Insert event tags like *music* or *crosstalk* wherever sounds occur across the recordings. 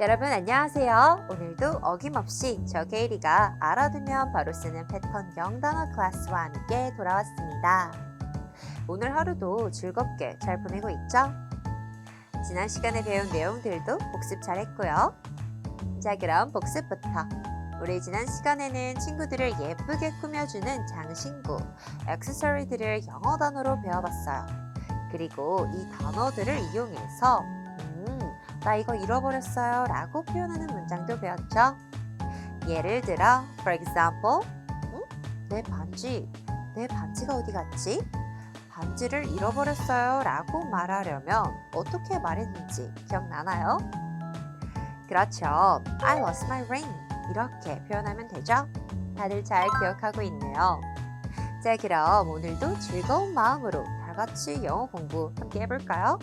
여러분 안녕하세요. 오늘도 어김없이 저 게이리가 알아두면 바로 쓰는 패턴 영단어 클래스와 함께 돌아왔습니다. 오늘 하루도 즐겁게 잘 보내고 있죠? 지난 시간에 배운 내용들도 복습 잘했고요. 자 그럼 복습부터. 우리 지난 시간에는 친구들을 예쁘게 꾸며주는 장신구, 액세서리들을 영어 단어로 배워봤어요. 그리고 이 단어들을 이용해서 음, 나 이거 잃어버렸어요 라고 표현하는 문장도 배웠죠. 예를 들어, for example, 응? 내 반지, 내 반지가 어디 갔지? 반지를 잃어버렸어요 라고 말하려면 어떻게 말했는지 기억나나요? 그렇죠. I lost my ring. 이렇게 표현하면 되죠? 다들 잘 기억하고 있네요. 자, 그럼 오늘도 즐거운 마음으로 다 같이 영어 공부 함께 해볼까요?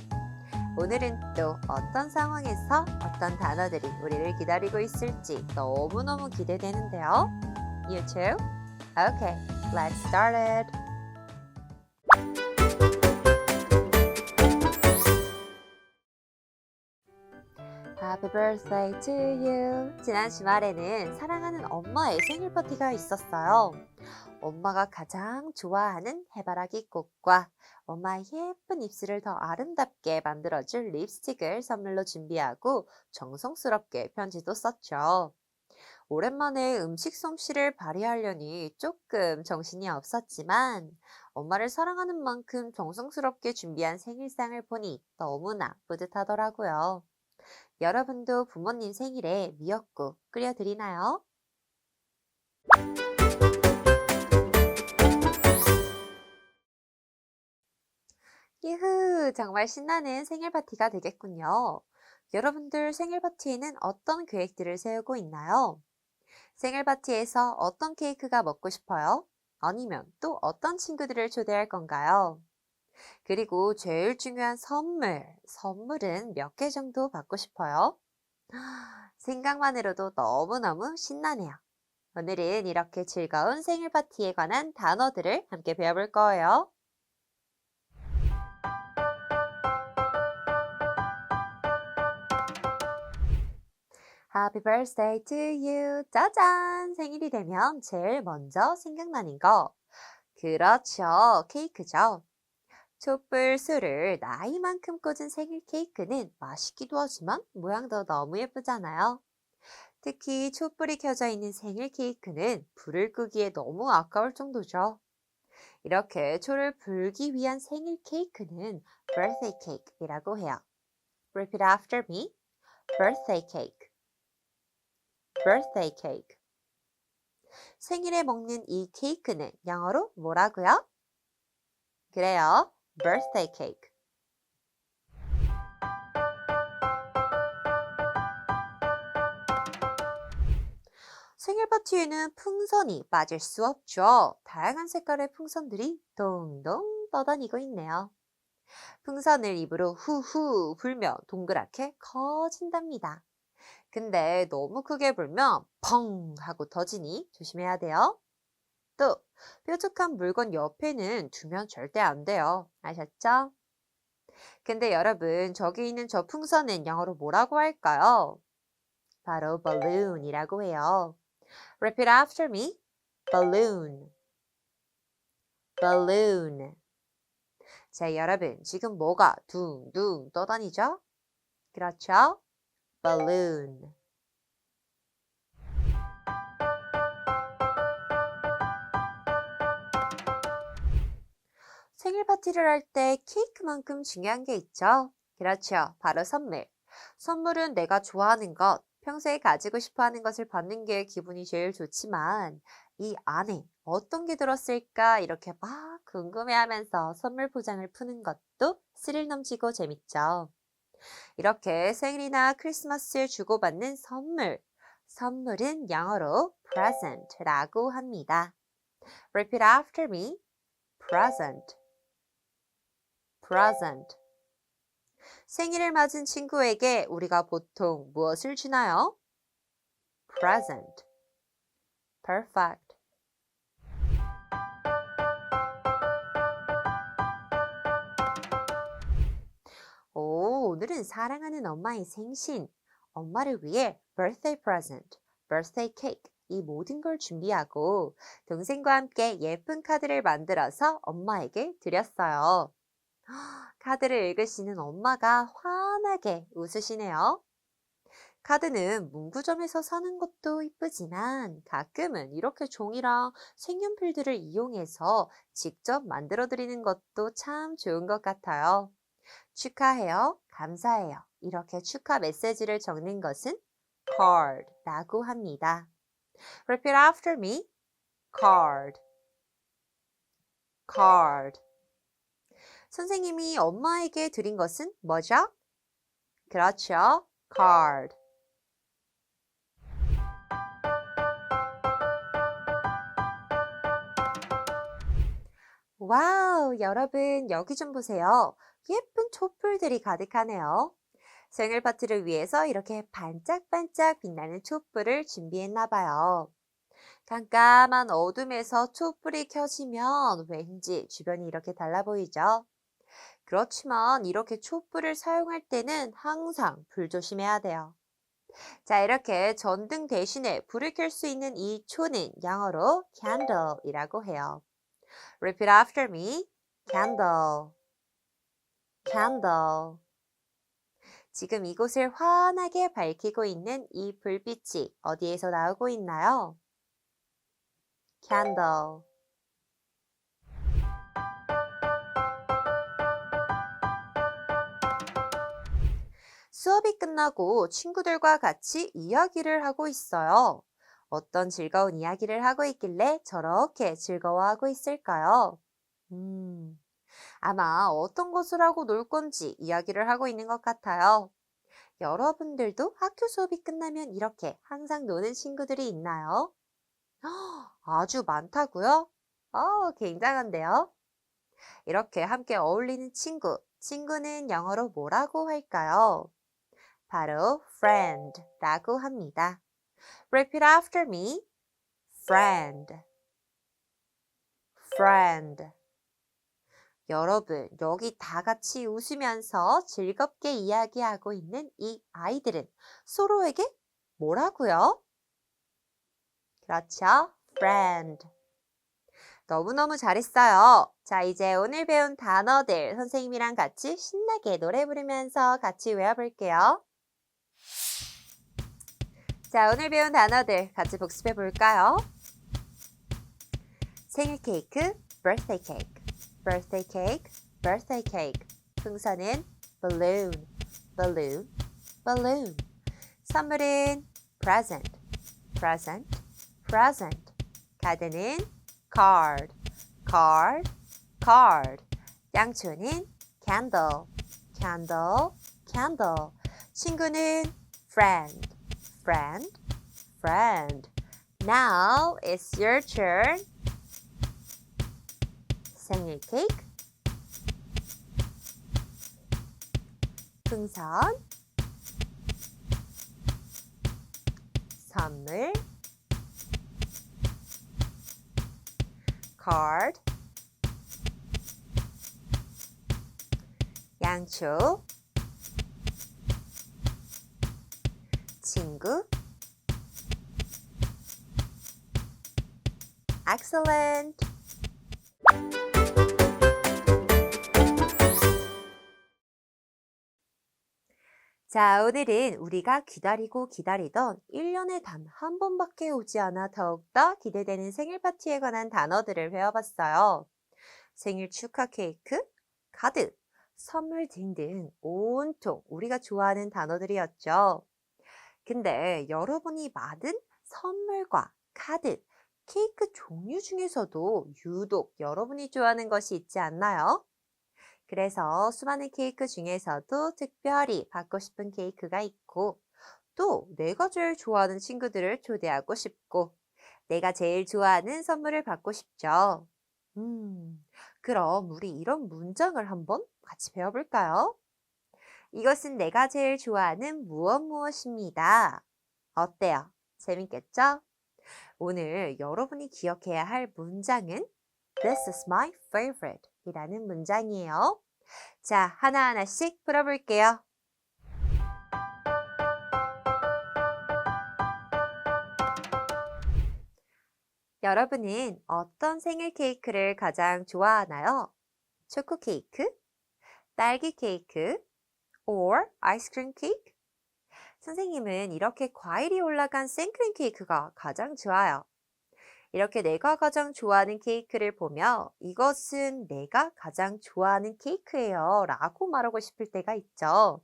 오늘은 또 어떤 상황에서 어떤 단어들이 우리를 기다리고 있을지 너무너무 기대되는데요. You too? Okay, let's start it. Happy birthday. 지난 주말에는 사랑하는 엄마의 생일 파티가 있었어요. 엄마가 가장 좋아하는 해바라기 꽃과 엄마의 예쁜 입술을 더 아름답게 만들어줄 립스틱을 선물로 준비하고 정성스럽게 편지도 썼죠. 오랜만에 음식 솜씨를 발휘하려니 조금 정신이 없었지만 엄마를 사랑하는 만큼 정성스럽게 준비한 생일상을 보니 너무나 뿌듯하더라고요. 여러분도 부모님 생일에 미역국 끓여드리나요? 유후! 정말 신나는 생일 파티가 되겠군요. 여러분들 생일 파티에는 어떤 계획들을 세우고 있나요? 생일 파티에서 어떤 케이크가 먹고 싶어요? 아니면 또 어떤 친구들을 초대할 건가요? 그리고 제일 중요한 선물. 선물은 몇 개 정도 받고 싶어요? *gasps* 생각만으로도 너무너무 신나네요. 오늘은 이렇게 즐거운 생일 파티에 관한 단어들을 함께 배워볼 거예요. Happy birthday to you. 짜잔! 생일이 되면 제일 먼저 생각나는 거. 그렇죠. 케이크죠. 촛불 술을 나이만큼 꽂은 생일 케이크는 맛있기도 하지만 모양도 너무 예쁘잖아요. 특히 촛불이 켜져 있는 생일 케이크는 불을 끄기에 너무 아까울 정도죠. 이렇게 초를 불기 위한 생일 케이크는 birthday cake이라고 해요. Repeat after me. birthday cake. Birthday cake. 생일에 먹는 이 케이크는 영어로 뭐라고요? 그래요. birthday cake. 생일 파티에는 풍선이 빠질 수 없죠. 다양한 색깔의 풍선들이 동동 떠다니고 있네요. 풍선을 입으로 후후 불며 동그랗게 커진답니다. 근데 너무 크게 불면 펑 하고 터지니 조심해야 돼요. 또 뾰족한 물건 옆에는 두면 절대 안 돼요. 아셨죠? 근데 여러분 저기 있는 저 풍선은 영어로 뭐라고 할까요? 바로 balloon이라고 해요. Repeat after me. balloon. balloon. 자, 여러분 지금 뭐가 둥둥 떠다니죠? 그렇죠? Balloon. 생일 파티를 할 때 케이크만큼 중요한 게 있죠. 그렇죠. 바로 선물. 선물은 내가 좋아하는 것, 평소에 가지고 싶어 하는 것을 받는 게 기분이 제일 좋지만 이 안에 어떤 게 들었을까 이렇게 막 궁금해 하면서 선물 포장을 푸는 것도 스릴 넘치고 재밌죠. 이렇게 생일이나 크리스마스에 주고받는 선물. 선물은 영어로 present라고 합니다. Repeat after me. present. present. 생일을 맞은 친구에게 우리가 보통 무엇을 주나요? present. perfect. 오늘은 사랑하는 엄마의 생신. 엄마를 위해 birthday present, birthday cake 이 모든 걸 준비하고 동생과 함께 예쁜 카드를 만들어서 엄마에게 드렸어요. *gasps* 카드를 읽으시는 엄마가 환하게 웃으시네요. 카드는 문구점에서 사는 것도 이쁘지만 가끔은 이렇게 종이랑 색연필들을 이용해서 직접 만들어 드리는 것도 참 좋은 것 같아요. 축하해요. 감사해요. 이렇게 축하 메시지를 적는 것은 card라고 합니다. Repeat after me. card. card. 선생님이 엄마에게 드린 것은 뭐죠? 그렇죠. card. 와우, 여러분 여기 좀 보세요. 예쁜 촛불들이 가득하네요. 생일 파티를 위해서 이렇게 반짝반짝 빛나는 촛불을 준비했나 봐요. 깜깜한 어둠에서 촛불이 켜지면 왠지 주변이 이렇게 달라 보이죠? 그렇지만 이렇게 촛불을 사용할 때는 항상 불 조심해야 돼요. 자, 이렇게 전등 대신에 불을 켤 수 있는 이 초는 영어로 candle이라고 해요. Repeat after me. candle. Candle. 지금 이곳을 환하게 밝히고 있는 이 불빛이 어디에서 나오고 있나요? candle. 수업이 끝나고 친구들과 같이 이야기를 하고 있어요. 어떤 즐거운 이야기를 하고 있길래 저렇게 즐거워하고 있을까요? 음, 아마 어떤 것을 하고 놀 건지 이야기를 하고 있는 것 같아요. 여러분들도 학교 수업이 끝나면 이렇게 항상 노는 친구들이 있나요? *gasps* 아주 많다고요? 어, 굉장한데요? 이렇게 함께 어울리는 친구, 친구는 영어로 뭐라고 할까요? 바로 friend라고 합니다. Repeat after me. friend. friend. 여러분, 여기 다 같이 웃으면서 즐겁게 이야기하고 있는 이 아이들은 서로에게 뭐라고요? 그렇죠. friend. 너무너무 잘했어요. 자, 이제 오늘 배운 단어들 선생님이랑 같이 신나게 노래 부르면서 같이 외워볼게요. 자, 오늘 배운 단어들 같이 복습해 볼까요? 생일 케이크, birthday cake, birthday cake, birthday cake. 풍선은 balloon, balloon, balloon. 선물은 present, present, present. 카드는 card, card, card. 양초는 candle, candle, candle. 친구는 friend, friend, friend. Now it's your turn. 생일 케이크, 풍선, 선물, card, 양초, 친구. Excellent. 자, 오늘은 우리가 기다리고 기다리던 1년에 단 한 번밖에 오지 않아 더욱더 기대되는 생일 파티에 관한 단어들을 배워봤어요. 생일 축하 케이크, 카드, 선물 등등 온통 우리가 좋아하는 단어들이었죠. 근데 여러분이 받은 선물과 카드, 케이크 종류 중에서도 유독 여러분이 좋아하는 것이 있지 않나요? 그래서 수많은 케이크 중에서도 특별히 받고 싶은 케이크가 있고 또 내가 제일 좋아하는 친구들을 초대하고 싶고 내가 제일 좋아하는 선물을 받고 싶죠. 음, 그럼 우리 이런 문장을 한번 같이 배워볼까요? 이것은 내가 제일 좋아하는 무엇 무엇입니다. 어때요? 재밌겠죠? 오늘 여러분이 기억해야 할 문장은 This is my favorite 이라는 문장이에요. 자, 하나하나씩 풀어볼게요. 여러분은 어떤 생일 케이크를 가장 좋아하나요? 초코 케이크? 딸기 케이크? or 아이스크림 케이크? 선생님은 이렇게 과일이 올라간 생크림 케이크가 가장 좋아요. 이렇게 내가 가장 좋아하는 케이크를 보며 이것은 내가 가장 좋아하는 케이크예요 라고 말하고 싶을 때가 있죠.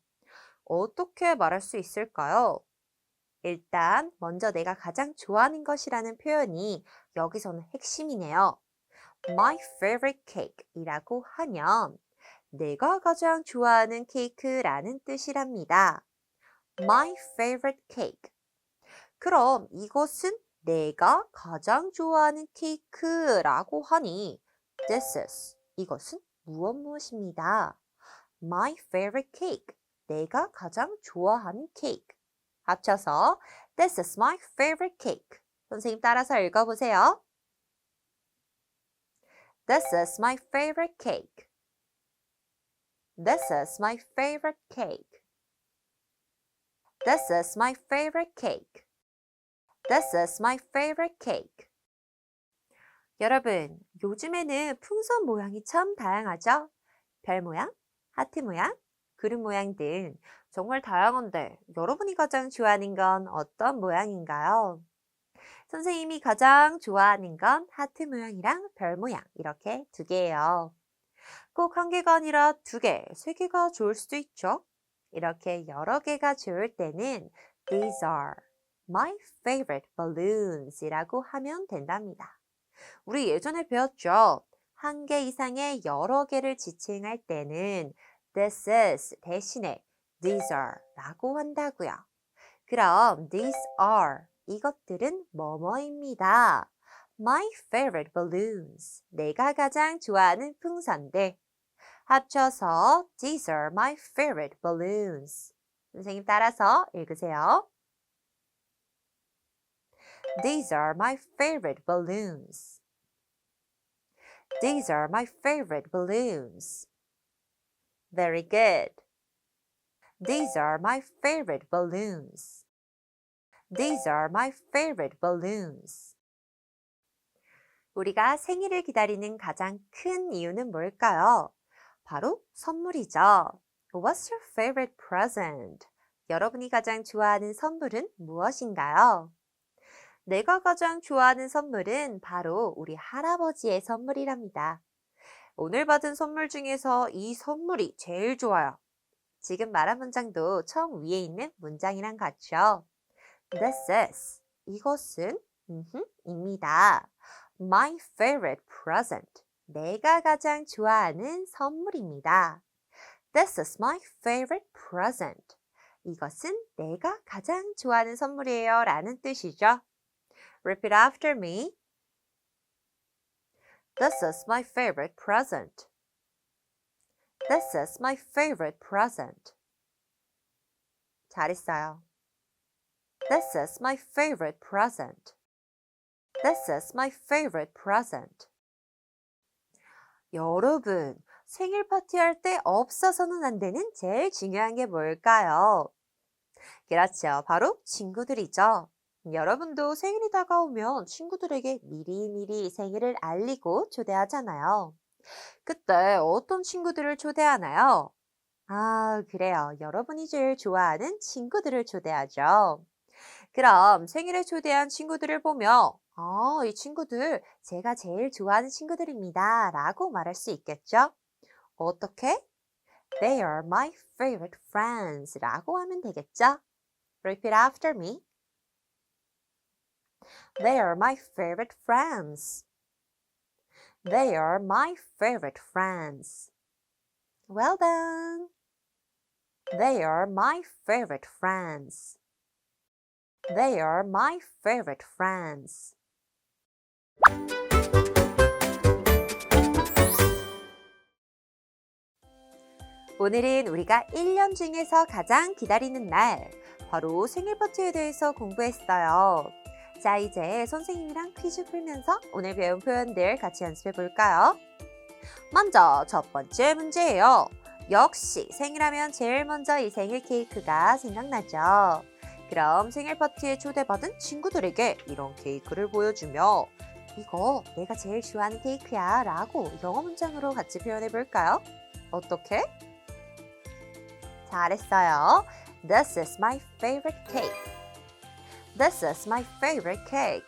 어떻게 말할 수 있을까요? 일단 먼저 내가 가장 좋아하는 것이라는 표현이 여기서는 핵심이네요. My favorite cake 이라고 하면 내가 가장 좋아하는 케이크라는 뜻이랍니다. My favorite cake. 그럼 이것은 내가 가장 좋아하는 케이크라고 하니 this is 이것은 무엇 무엇입니다. My favorite cake. 내가 가장 좋아하는 케이크. 합쳐서 This is my favorite cake. 선생님 따라서 읽어보세요. This is my favorite cake. This is my favorite cake. This is my favorite cake. This is my favorite cake. 여러분, 요즘에는 풍선 모양이 참 다양하죠? 별 모양, 하트 모양, 그릇 모양 등 정말 다양한데 여러분이 가장 좋아하는 건 어떤 모양인가요? 선생님이 가장 좋아하는 건 하트 모양이랑 별 모양 이렇게 두 개예요. 꼭 한 개가 아니라 두 개, 세 개가 좋을 수도 있죠. 이렇게 여러 개가 좋을 때는 These are my favorite balloons 이라고 하면 된답니다. 우리 예전에 배웠죠? 한 개 이상의 여러 개를 지칭할 때는 this is 대신에 these are 라고 한다고요. 그럼 these are 이것들은 뭐뭐입니다. My favorite balloons. 내가 가장 좋아하는 풍선들. 합쳐서 these are my favorite balloons. 선생님 따라서 읽으세요. These are my favorite balloons. These are my favorite balloons. Very good. These are my favorite balloons. These are my favorite balloons. 우리가 생일을 기다리는 가장 큰 이유는 뭘까요? 바로 선물이죠. What's your favorite present? 여러분이 가장 좋아하는 선물은 무엇인가요? 내가 가장 좋아하는 선물은 바로 우리 할아버지의 선물이랍니다. 오늘 받은 선물 중에서 이 선물이 제일 좋아요. 지금 말한 문장도 처음 위에 있는 문장이랑 같죠. This is 이것은 음흠, 입니다. My favorite present 내가 가장 좋아하는 선물입니다. This is my favorite present 이것은 내가 가장 좋아하는 선물이에요 라는 뜻이죠. Repeat after me. This is my favorite present. This is my favorite present. 잘했어요. This is my favorite present. This is my favorite present. 여러분, 생일 파티할 때 없어서는 안 되는 제일 중요한 게 뭘까요? 그렇죠. 바로 친구들이죠. 여러분도 생일이 다가오면 친구들에게 미리미리 생일을 알리고 초대하잖아요. 그때 어떤 친구들을 초대하나요? 아, 그래요. 여러분이 제일 좋아하는 친구들을 초대하죠. 그럼 생일에 초대한 친구들을 보며, 아, 이 친구들 제가 제일 좋아하는 친구들입니다. 라고 말할 수 있겠죠? 어떻게? They are my favorite friends. 라고 하면 되겠죠? Repeat after me. They are my favorite friends. They are my favorite friends. Well done. They are my favorite friends. They are my favorite friends. 오늘은 우리가 1년 중에서 가장 기다리는 날, 바로 생일 파티에 대해서 공부했어요. 자, 이제 선생님이랑 퀴즈 풀면서 오늘 배운 표현들 같이 연습해 볼까요? 먼저 첫 번째 문제예요. 역시 생일하면 제일 먼저 이 생일 케이크가 생각나죠. 그럼 생일 파티에 초대받은 친구들에게 이런 케이크를 보여주며 이거 내가 제일 좋아하는 케이크야 라고 영어 문장으로 같이 표현해 볼까요? 어떻게? 잘했어요. This is my favorite cake. This is my favorite cake.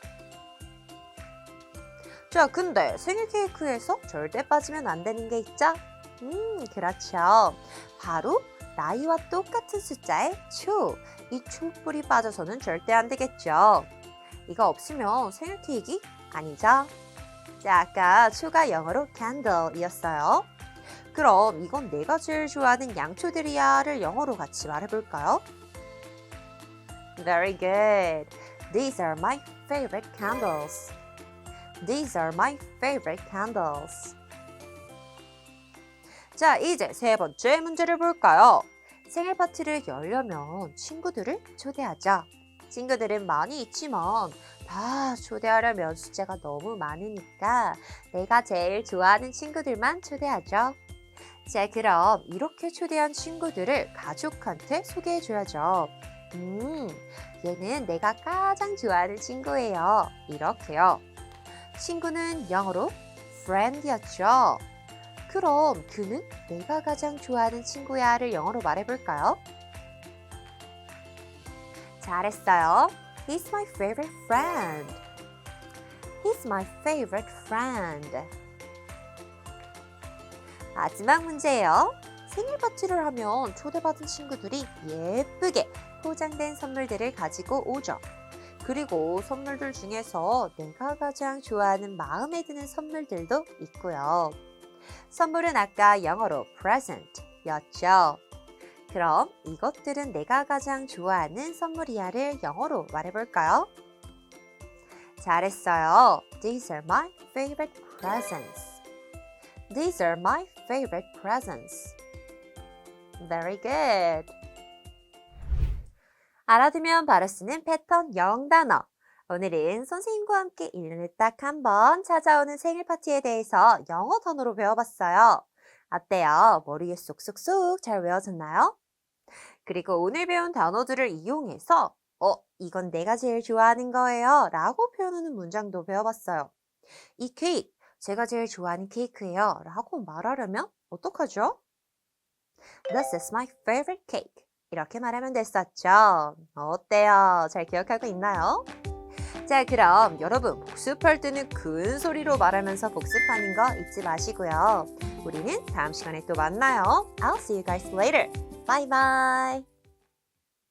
자, 근데 생일 케이크에서 절대 빠지면 안 되는 게 있죠? 음, 그렇죠. 바로 나이와 똑같은 숫자의 초. 이 촛불이 빠져서는 절대 안 되겠죠. 이거 없으면 생일 케이크 아니죠? 자, 아까 초가 영어로 candle이었어요. 그럼 이건 내가 제일 좋아하는 양초들이야를 영어로 같이 말해볼까요? Very good. These are my favorite candles. These are my favorite candles. 자, 이제 세 번째 문제를 볼까요? 생일 파티를 열려면 친구들을 초대하죠. 친구들은 많이 있지만 다 초대하려면 숫자가 너무 많으니까 내가 제일 좋아하는 친구들만 초대하죠. 자, 그럼 이렇게 초대한 친구들을 가족한테 소개해줘야죠. 음, 얘는 내가 가장 좋아하는 친구예요. 이렇게요. 친구는 영어로 friend이었죠. 그럼 그는 내가 가장 좋아하는 친구야를 영어로 말해볼까요? 잘했어요. He's my favorite friend. He's my favorite friend. 마지막 문제예요. 생일 파티를 하면 초대받은 친구들이 예쁘게 포장된 선물들을 가지고 오죠. 그리고 선물들 중에서 내가 가장 좋아하는 마음에 드는 선물들도 있고요. 선물은 아까 영어로 present 였죠. 그럼 이것들은 내가 가장 좋아하는 선물이야를 영어로 말해볼까요? 잘했어요. These are my favorite presents. These are my favorite presents. Very good. 알아두면 바로 쓰는 패턴 영단어. 오늘은 선생님과 함께 1년에 딱 한 번 찾아오는 생일 파티에 대해서 영어 단어로 배워봤어요. 어때요? 머리에 쏙쏙쏙 잘 외워졌나요? 그리고 오늘 배운 단어들을 이용해서 어, 이건 내가 제일 좋아하는 거예요 라고 표현하는 문장도 배워봤어요. 이 케이크, 제가 제일 좋아하는 케이크예요 라고 말하려면 어떡하죠? This is my favorite cake. 이렇게 말하면 됐었죠. 어때요? 잘 기억하고 있나요? 자, 그럼 여러분 복습할 때는 큰 소리로 말하면서 복습하는 거 잊지 마시고요. 우리는 다음 시간에 또 만나요. I'll see you guys later. Bye bye.